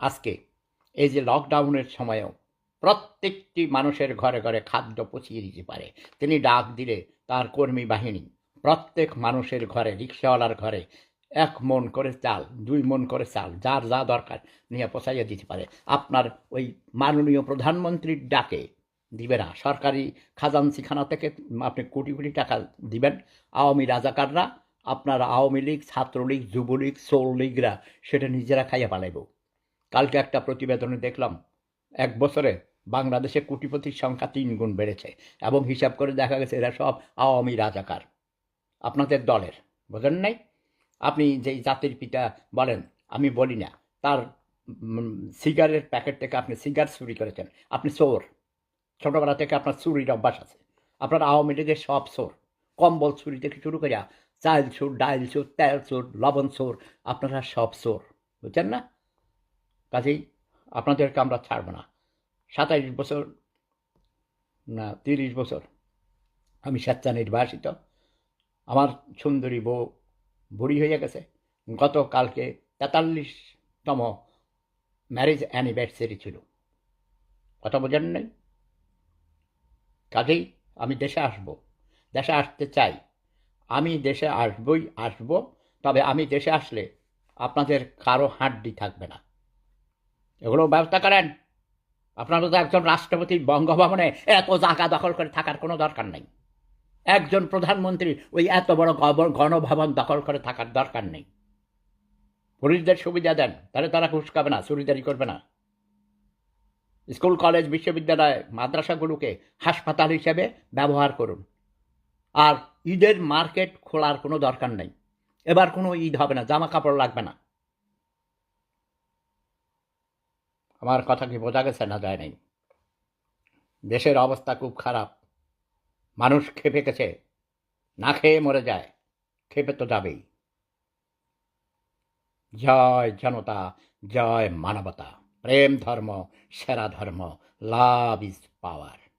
আজকে এই যে লকডাউনের সময়েও প্রত্যেকটি মানুষের ঘরে ঘরে খাদ্য পচিয়ে দিতে পারে। তিনি ডাক দিলে তার কর্মী বাহিনী প্রত্যেক মানুষের ঘরে, রিক্সাওয়ালার ঘরে এক মন করে চাল, দুই মন করে চাল, যার যা দরকার নিয়ে পচাইয়া দিতে পারে। আপনার ওই মাননীয় প্রধানমন্ত্রীর ডাকে দিবে না। সরকারি খাজানসিখানা থেকে আপনি কোটি কোটি টাকা দিবেন। আওয়ামী রাজাকাররা, আপনার আওয়ামী লীগ, ছাত্রলীগ, যুবলীগ সোল লীগরা সেটা নিজেরা খাইয়া পালাইব। কালকে একটা প্রতিবেদনে দেখলাম, এক বছরে বাংলাদেশে কোটিপতির সংখ্যা তিন গুণ বেড়েছে এবং হিসাব করে দেখা গেছে এরা সব আওয়ামী রাজাকার। আপনাদের দলের, বোঝেন নাই? আপনি যেই জাতির পিতা বলেন, আমি বলি না, তার সিগারের প্যাকেট থেকে আপনি সিগার চুরি করেছেন, আপনি চোর। ছোটোবেলা থেকে আপনার চুরির অভ্যাস আছে। আপনার আওয়ামী লীগের সব চোর, কম্বল চুরি থেকে শুরু করিয়া চাল চোর, ডাইল চোর, তেল চোর, লবণ চোর, আপনারা সব চোর, বুঝছেন না? কাজেই আপনাদেরকে আমরা ছাড়ব না। সাতাইশ বছর না, তিরিশ বছর আমি স্বেচ্ছা নির্বাসিত। আমার সুন্দরী বউ বুড়ি হয়ে গেছে। গতকালকে তেতাল্লিশতম ম্যারেজ অ্যানিভার্সারি ছিল। কথা বোঝেন নাই? কাজেই আমি দেশে আসব। দেশে আসতে চাই। আমি দেশে আসবই, আসব। তবে আমি দেশে আসলে আপনাদের কারও হাড্ডি থাকবে না। এগুলো ব্যবস্থা করেন। আপনারা তো একজন রাষ্ট্রপতি বঙ্গভবনে এত জায়গা দখল করে থাকার কোনো দরকার নেই। একজন প্রধানমন্ত্রী ওই এত বড় গণভবন দখল করে থাকার দরকার নেই। পুলিশদের সুবিধা দেন, তাহলে তারা খাবে না, চুরিদারি করবে না। স্কুল, কলেজ, বিশ্ববিদ্যালয়, মাদ্রাসাগুলোকে হাসপাতাল হিসেবে ব্যবহার করুন। আর ঈদের মার্কেট খোলার কোনো দরকার নেই। এবার কোনো ঈদ হবে না জামা কাপড় লাগবে না। আমার কথা কি বোঝা গেছে না যায় নাই। দেশের অবস্থা খুব খারাপ। মানুষ খেপে গেছে। না খেয়ে মরে যায়। খেপে তো যাবেই। জয় জনতা, জয় মানবতা। প্রেম ধর্ম, সেরা ধর্ম, লাভ ইজ পাওয়ার।